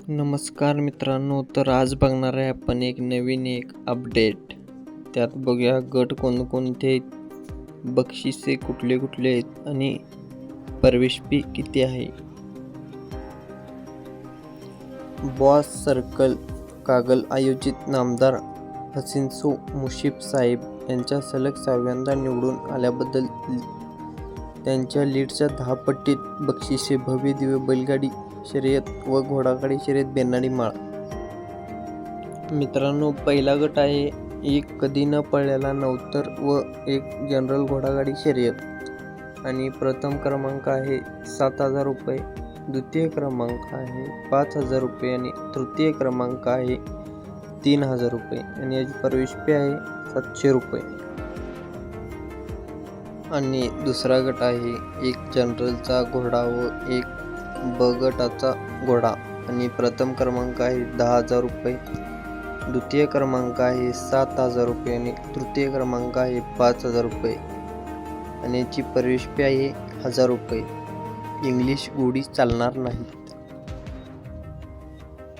नमस्कार मित्रांनो तर आज बघणार आहे आपण एक नवीन एक अपडेट त्यात बघूया गट कोणकोणते आहेत बक्षिसे कुठले कुठले आहेत आणि प्रवेश फी किती आहे. बॉस सर्कल कागल आयोजित नामदार हसीनसो मुशीफ साहेब यांच्या सलग सहाव्यांदा निवडून आल्याबद्दल त्यांच्या लीडच्या दहा पट्टीत बक्षिसे भव्य दिव्य बैलगाडी शर्यत व घोडागाडी शर्यत बेनाडी माळ. मित्रांनो पहिला गट आहे एक कधी न पळलेला नवतर व एक जनरल घोडागाडी शर्यत. आणि प्रथम क्रमांक आहे सात हजार रुपये द्वितीय क्रमांक आहे पाच हजार रुपये आणि तृतीय क्रमांक आहे तीन हजार रुपये. आणि याची प्रवेश फी आहे सातशे रुपये. आणि दुसरा गट आहे एक जनरलचा घोडा व एक ब गटाचा घोडा. आणि प्रथम क्रमांक आहे दहा हजार रुपये. द्वितीय क्रमांक आहे सात हजार रुपये आणि तृतीय क्रमांक आहे पाच हजार रुपये. आणि याची प्रवेश फी आहे हजार रुपये. इंग्लिश गोडी चालणार नाहीत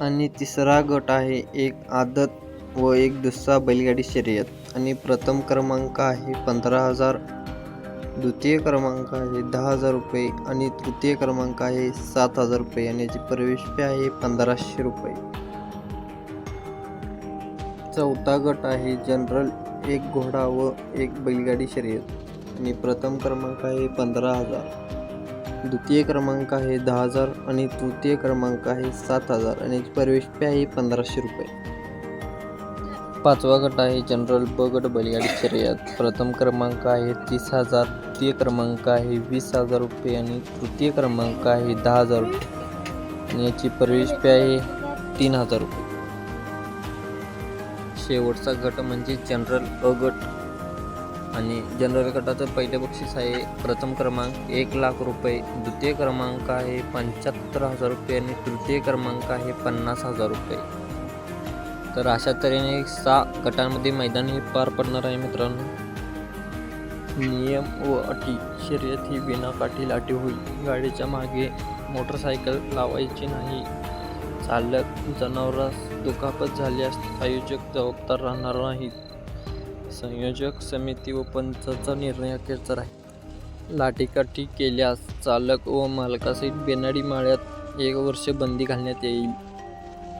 आणि तिसरा गट आहे एक आदत व एक दुसरा बैलगाडी शर्यत. आणि प्रथम क्रमांक आहे पंधरा हजार द्वितीय क्रमांक आहे दहा हजार रुपये आणि तृतीय क्रमांक आहे सात हजार रुपये. आणि याची प्रवेश फी आहे पंधराशे रुपये. चौथा गट आहे जनरल एक घोडा व एक बैलगाडी शर्यत. आणि प्रथम क्रमांक आहे पंधरा हजार. द्वितीय क्रमांक आहे दहा हजार आणि तृतीय क्रमांक आहे सात हजार. आणि याची प्रवेश फी आहे पंधराशे रुपये. पाचवा गट आहे जनरल ब गट बैलगाडी शर्यत. प्रथम क्रमांक आहे तीस हजार द्वितीय क्रमांक आहे वीस हजार रुपये आणि तृतीय क्रमांक आहे दहा हजार रुपये. आणि याची प्रवेश फी आहे तीन हजार रुपये. शेवटचा गट म्हणजे जनरल अ गट. आणि जनरल गटाचं पहिलं बक्षीस आहे प्रथम क्रमांक एक लाख रुपये द्वितीय क्रमांक आहे पंच्याहत्तर हजार रुपये आणि तृतीय क्रमांक आहे पन्नास हजार रुपये. तर अशा तऱ्हेने सहा गटांमध्ये मैदान हे पार पडणार आहे मित्रांनो. नियम व अटी शर्यत ही बिनाकाठी लाटी होईल. गाडीच्या मागे मोटरसायकल लावायची नाही. चालक जनावरास दुखापत झाल्यास आयोजक जबाबदार राहणार नाहीत. संयोजक समिती व पंचाचा निर्णय अखेरचा राहील. लाठीकाठी केल्यास चालक व मालकासहित बेनाडी माळ्यात एक वर्ष बंदी घालण्यात येईल.